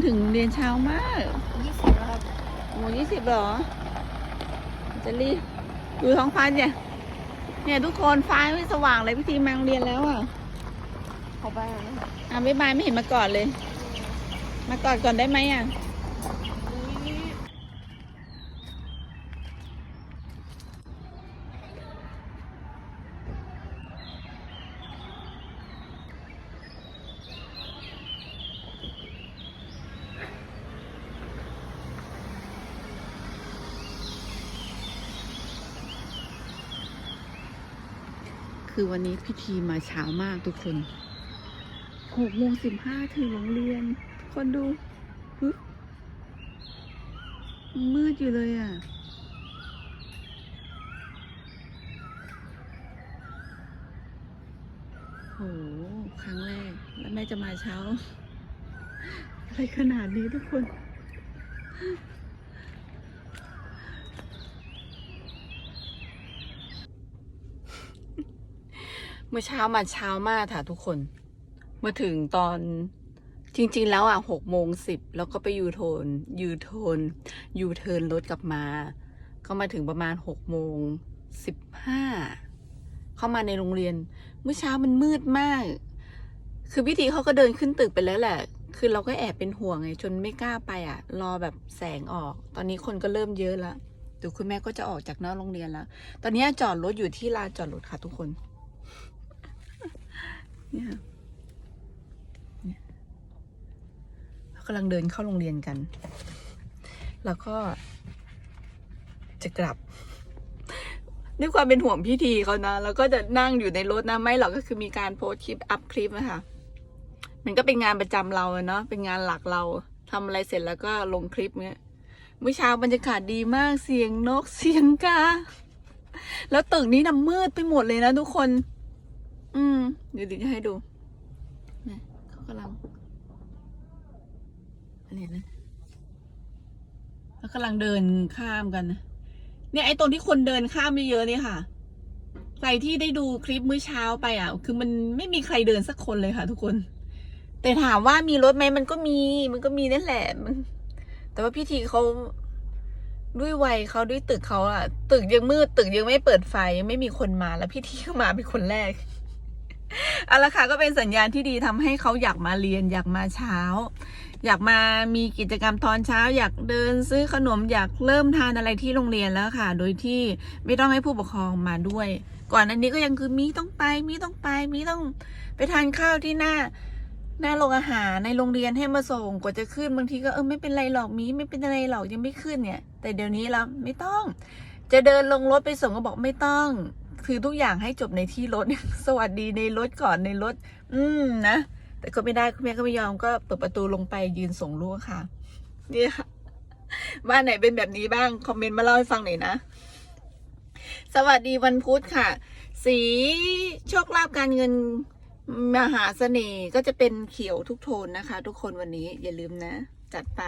มาถึงเรียนเช้ามาก ยี่สิบแล้วครับโอ้ยี่สิบเหรอ จะรีบดูท้องฟ้าเนี่ย เนี่ยทุกคนฟ้าไม่สว่างเลยพิธีมาโรงเรียนแล้วอะ ขอไปหน่อยนะครับอะบ๊ายบายไม่เห็นมาก่อนเลย มาก่อนก่อนได้ไหมอะ คือวันนี้พิธีมาเช้ามากทุกคนหกโมงสิบห้าถึงโรงเรียน คนดูมืดอยู่เลยอะ โห ครั้งแรก แล้วแม่จะมาเช้า อะไรขนาดนี้ทุกคน เมื่อเช้ามาเช้ามากค่ะทุกคน มาถึงตอนจริง ๆ แล้วอะหกโมงสิบแล้วก็ไปยูโทนยูโทนยูเทิร์นรถกลับมา ก็มาถึงประมาณหกโมงสิบห้าเข้ามาในโรงเรียน เมื่อเช้ามันมืดมาก คือพิธีเขาก็เดินขึ้นตึกไปแล้วแหละ คือเราก็แอบเป็นห่วงไงจนไม่กล้าไปอะ รอแบบแสงออก ตอนนี้คนก็เริ่มเยอะแล้วดี๋ยวคุณแม่ก็จะออกจากนอกโรงเรียนแล้ว ตอนนี้จอดรถอยู่ที่ลานจอดรถค่ะทุกคน เนี่ยค่ะเรากำลังเดินเข้าโรงเรียนกัน แล้วก็จะกลับด้วยความเป็นห่วงพี่ทีเขานะ แล้วก็จะนั่งอยู่ในรถนะ ไม่หรอกก็คือมีการโพสคลิปอัพคลิปนะคะมันก็เป็นงานประจำเราเนาะเป็นงานหลักเราทำอะไรเสร็จแล้วก็ลงคลิปเนี้ยเมื่อเช้าบรรยากาศดีมากเสียงนกเสียงกาแล้วตึกนี้น่ะมืดไปหมดเลยนะทุกคน อืม เดี๋ยวดิจะให้ดูนะเขากำลังอะไรนะเขากำลังเดินข้ามกันนะเนี่ยไอ้ตรงที่คนเดินข้ามเยอะๆเนี่ยค่ะ ใครที่ได้ดูคลิปเมื่อเช้าไปอะ คือมันไม่มีใครเดินสักคนเลยค่ะ ทุกคน แต่ถามว่ามีรถไหมมันก็มี มันก็มีนั่นแหละมัน แต่ว่าพี่ทีเขาด้วยวัยเขาด้วยตึกเขาอะตึกยังมืดตึกยังไม่เปิดไฟยังไม่มีคนมาแล้วพี่ทีก็มาเป็นคนแรก เอาละค่ะก็เป็นสัญญาณที่ดีทำให้เขาอยากมาเรียนอยากมาเช้า อยากมามีกิจกรรมตอนเช้า อยากเดินซื้อขนมอยากเริ่มทานอะไรที่โรงเรียนแล้วค่ะ โดยที่ไม่ต้องให้ผู้ปกครองมาด้วย ก่อนอันนี้ก็ยังคือมีต้องไปมีต้องไปมีต้องไปทานข้าวที่หน้าหน้าโรงอาหารในโรงเรียนให้มาส่งกว่าจะขึ้นบางทีก็เออไม่เป็นไรหรอกมีไม่เป็นไรหรอกยังไม่ขึ้นเนี่ย แต่เดี๋ยวนี้แล้วไม่ต้อง จะเดินลงรถไปส่งก็บอกไม่ต้อง คือทุกอย่างให้จบในที่รถ สวัสดีในรถก่อนในรถ อืมนะ แต่ก็ไม่ได้คุณแม่ก็ไม่ยอมก็เปิดประตูลงไปยืนส่งลูกค่ะ เนี่ยค่ะบ้านไหนเป็นแบบนี้บ้าง คอมเมนต์มาเล่าให้ฟังหน่อยนะ สวัสดีวันพุธค่ะ สีโชคลาภการเงินมหาเสน่ห์ก็จะเป็นเขียวทุกโทนนะคะ ทุกคนวันนี้อย่าลืมนะ จัดไป